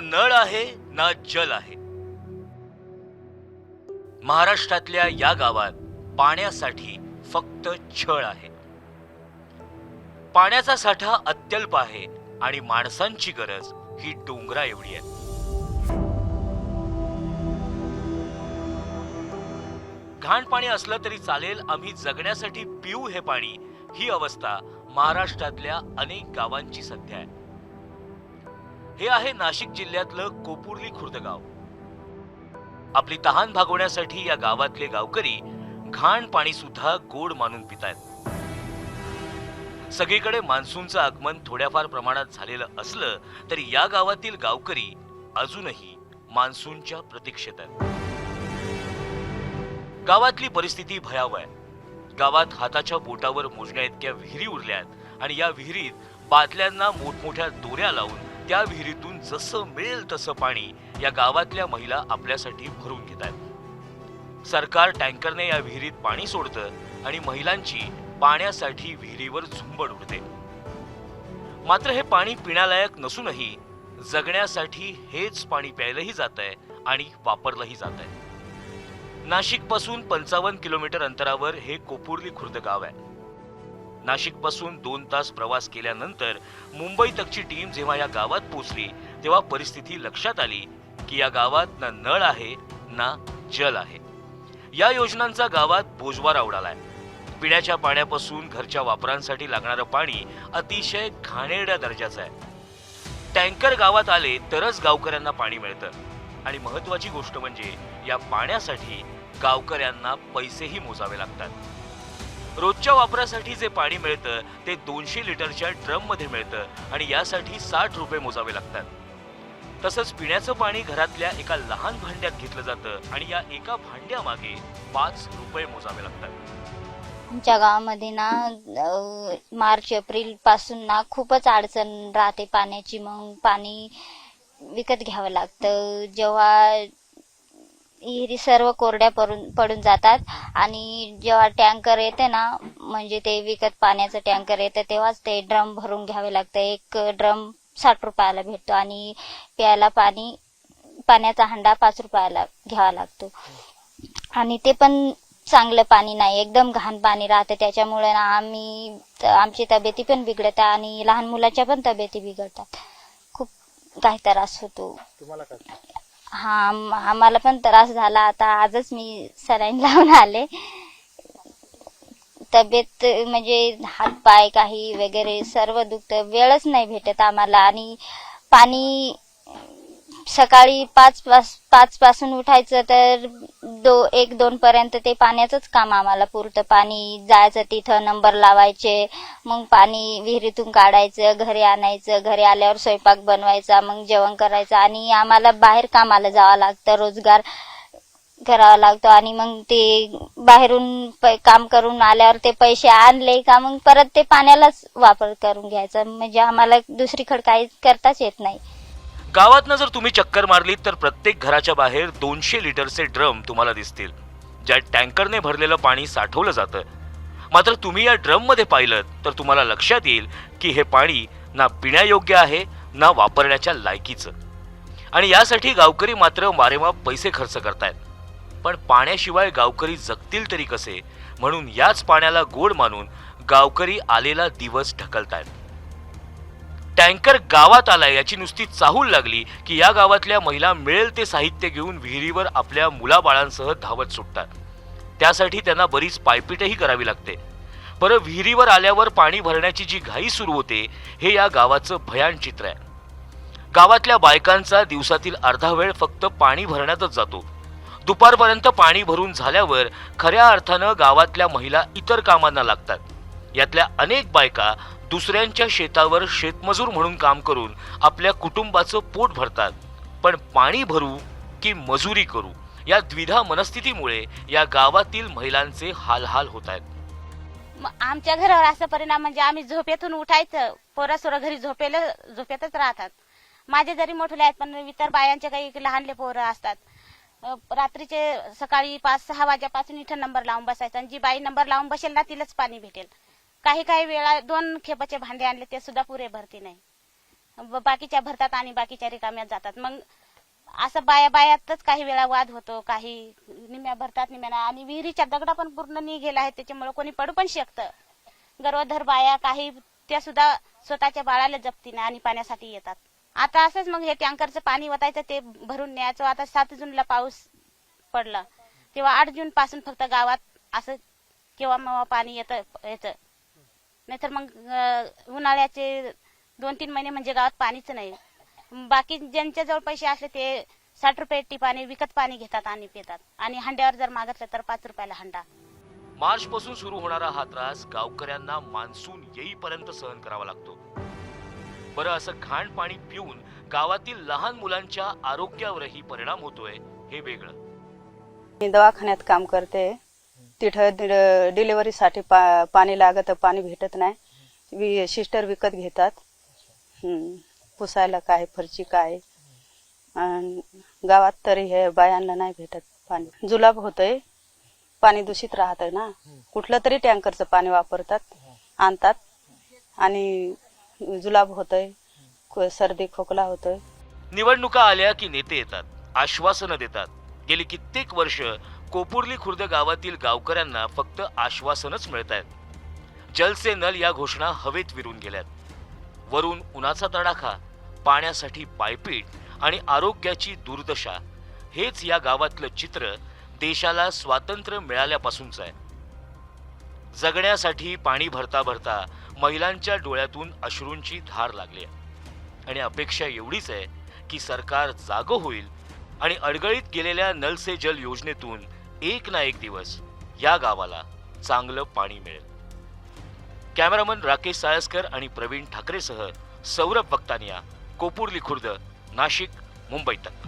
ना नळ आहे ना जल आहे. महाराष्ट्रातल्या या गावात पाण्यासाठी फक्त छळ आहे. पाण्याचा साठा अत्यल्प आहे आणि माणसांची गरज ही डोंगरा एवढी आहे. घाण पाणी असलं तरी चालेल आम्ही जगण्यासाठी पिऊ हे पाणी. ही अवस्था महाराष्ट्रातल्या अनेक गावांची सध्या आहे. हे आहे नाशिक जिल्ह्यातलं कोपुर्ली खुर्द गाव आपली तहान भागवण्यासाठी या गावातले गावकरी घाण पाणी सुद्धा गोड मानून पितायत. सगळीकडे मान्सूनचं आगमन थोड्याफार प्रमाणात झालेलं असलं तरी या गावातील गावकरी अजूनही मान्सूनच्या प्रतीक्षेत आहेत. गावातली परिस्थिती भयावह आहे. गावात हाताच्या बोटावर मोजण्या इतक्या विहिरी उरल्यात आणि या विहिरीत बादल्यांना मोठमोठ्या दोऱ्या लावून त्या विहिरीतून जसं मिळेल तसं पाणी या गावातल्या महिला आपल्यासाठी भरून घेत आहेत. सरकार टँकरने या विहिरीत पाणी सोडतं आणि महिलांची पाण्यासाठी विहिरीवर झुंबड उडते. मात्र हे पाणी पिण्यालायक नसूनही जगण्यासाठी हेच पाणी प्यायलंही जात आहे आणि वापरलंही जात आहे नाशिकपासून पंचावन्न किलोमीटर अंतरावर हे कोपुर्ली खुर्द गाव आहे. नाशिकपासून दोन तास प्रवास केल्यानंतर मुंबई तकची टीम जेव्हा या गावात पोहोचली तेव्हा परिस्थिती लक्षात आली की या गावात ना नळ आहे ना जल आहे. या योजनांचा गावात बोजवारा उडालाय पिण्याच्या पाण्यापासून घरच्या वापरांसाठी लागणारं पाणी अतिशय घाणेरड्या दर्जाचं आहे. टँकर गावात आले तरच गावकऱ्यांना पाणी मिळतं. आणि महत्वाची गोष्ट म्हणजे या पाण्यासाठी गावकऱ्यांना पैसेही मोजावे लागतात. रोजच्या वापरासाठी जे पाणी मिळतं ते दोनशे लिटरच्या ड्रममध्ये मिळतं आणि यासाठी साठ रुपये मोजावे लागतात. तसंच पिण्याचं पाणी घरातल्या एका लहान भांड्यात घेतलं जातं आणि या एका भांड्यामागे पाच रुपये मोजावे लागतात. आमच्या गावामध्ये ना मार्च एप्रिलपासून ना खूपच अडचण राहते पाण्याची. मग पाणी विकत घ्यावं लागतं. जेव्हा विहिरी सर्व कोरड्या पडून पडून जातात. आणि जेव्हा टँकर येते ना म्हणजे ते विकत पाण्याचं टँकर येतं तेव्हाच ते ड्रम भरून घ्यावे लागतं. एक ड्रम साठ रुपयाला भेटतो आणि प्यायला पाणी पाण्याचा हंडा पाच रुपयाला घ्यावा लागतो. आणि ते पण चांगलं पाणी नाही. एकदम घाण पाणी राहतं. त्याच्यामुळे ना आम्ही आमची तब्येती पण बिघडतात आणि लहान मुलाच्या पण तब्येती बिघडतात. खूप काही त्रास होतो. तुम्हाला हा आम- आम्हाला पण त्रास झाला. आता आजच मी सलाईन लावून आले. तब्येत म्हणजे हात पाय काही वगैरे सर्व दुखत. वेळच नाही भेटत आम्हाला. आणि पाणी सकाळी पाच पास पाच पासून उठायचं तर दो एक दोन पर्यंत ते पाण्याचंच काम आम्हाला पुरतं. पाणी जायचं तिथं नंबर लावायचे. मग पाणी विहिरीतून काढायचं घरी आणायचं. घरी आल्यावर स्वयंपाक बनवायचा मग जेवण करायचं. आणि आम्हाला बाहेर कामाला जावं लागतं रोजगार करावा लागतो. आणि मग ते बाहेरून काम करून आल्यावर ते पैसे आणले का मग परत ते पाण्यालाच वापर करून घ्यायचा. म्हणजे आम्हाला दुसरीकडे काही करताच येत नाही. गावातनं जर तुम्ही चक्कर मारलीत तर प्रत्येक घराच्या बाहेर दोनशे लिटरचे ड्रम तुम्हाला दिसतील ज्यात टँकरने भरलेलं पाणी साठवलं जातं. मात्र तुम्ही या ड्रममध्ये पाहिलं तर तुम्हाला लक्षात येईल की हे पाणी ना पिण्यायोग्य आहे ना वापरण्याच्या लायकीचं. आणि यासाठी गावकरी मात्र मारेमाप पैसे खर्च करतायत. पण पाण्याशिवाय गावकरी जगतील तरी कसे म्हणून याच पाण्याला गोड मानून गावकरी आलेला दिवस ढकलतायत. टँकर गावात आलाय याची नुसती चाहूल लागली की या गावातल्या महिला मिळेल ते साहित्य घेऊन विहिरीवर आपल्या मुलाबाळांसह धावत सुटतात. त्यासाठी त्यांना बरीच पायपीटही करावी लागते. बरं विहिरीवर आल्यावर पाणी भरण्याची जी घाई सुरू होते हे या गावाचं भयान चित्र आहे. गावातल्या बायकांचा दिवसातील अर्धा वेळ फक्त पाणी भरण्यातच जातो. दुपारपर्यंत पाणी भरून झाल्यावर खऱ्या अर्थानं गावातल्या महिला इतर कामांना लागतात. यातल्या अनेक बायका दुसऱ्यांच्या शेतावर शेतमजूर म्हणून काम करून आपल्या कुटुंबाचं पोट भरतात. पण पाणी भरू की मजुरी करू? या द्विधा मनस्थितीमुळे या गावातील महिलांचे हालहाल होत आहेत मग आमच्या घरावर असा परिणाम म्हणजे आम्ही झोपेतून उठायचं. पोरासोर घरी झोपेला झोपेतच राहतात. माझे जरी मोठले आहेत पण इतर बायांचे काही लहानले पोरं असतात. रात्रीचे सकाळी पाच सहा वाजेपासून इथं नंबर लावून बसायचा. आणि जी बाई नंबर लावून बसेल ना तिलाच पाणी भेटेल. काही काही वेळा दोन खेपाचे भांडे आणले ते सुद्धा पुरे भरती नाही. बाकीच्या भरतात आणि बाकीच्या रिकाम्यात जातात. मग असं बाया बायातच काही वेळा वाद होतो काही निम्या भरतात निम्या नाही. आणि विहिरीच्या दगडा पण पूर्ण निघेला आहे त्याच्यामुळे कोणी पडू पण शकतं. गर्वधर बाया काही त्या सुद्धा स्वतःच्या बाळाला जपतीने आणि पाण्यासाठी येतात. आता असंच मग हे टँकरचं पाणी वतायचं ते भरून न्यायचं. आता सात जूनला पाऊस पडला. तेव्हा आठ जून पासून फक्त गावात असं केव्हा मग पाणी येतं येतं. नाहीतर मग उन्हाळ्याचे दोन तीन महिने म्हणजे गावात पाणीच नाही. बाकी ज्यांच्या जवळ पैसे असले ते साठ रुपये टिपाने विकत पाणी घेतात आणि पितात. आणि हंड्यावर जर मागितलं तर पाच रुपयाला हंडा. मार्च पासून सुरू होणारा हा त्रास गावकऱ्यांना मान्सून येईपर्यंत सहन करावा लागतो. बरं असं घाण पाणी पिऊन गावातील लहान मुलांच्या आरोग्यावरही परिणाम होतोय हे वेगळं. मी दवाखान्यात काम करते. तिथं डिलिव्हरीसाठी पा पाणी लागत पाणी भेटत नाही. वि सिस्टर विकत घेतात. पुसायला काय फरची काय. गावात तरी हे बायांना नाही भेटत पाणी. जुलाब होतंय. पाणी दूषित राहत ना. कुठलं तरी टँकरचं पाणी वापरतात आणतात. आणि जुलाब होतंय. सर्दी खोकला होतोय. निवडणुका आल्या की नेते येतात. आश्वासनं देतात. गेली कित्येक वर्ष कोपुर्ली खुर्द गावातील गावकऱ्यांना फक्त आश्वासनच मिळत आहेत जलसे नल या घोषणा हवेत विरून गेल्यात. वरून उन्हाचा तडाखा पाण्यासाठी पायपीट आणि आरोग्याची दुर्दशा हेच या गावातलं चित्र देशाला स्वातंत्र्य मिळाल्यापासूनच आहे. जगण्यासाठी पाणी भरता भरता महिलांच्या डोळ्यातून अश्रूंची धार लागली आहे. आणि अपेक्षा एवढीच आहे की सरकार जाग होईल आणि अडगळीत गेलेल्या नल से जल योजनेतून एक ना एक दिवस या गावाला चांगलं पाणी मिळेल. कॅमेरामन राकेश सायस्कर आणि प्रवीण ठाकरेसह सौरभ वक्तानिया कोपुर्ली खुर्द नाशिक मुंबई तक.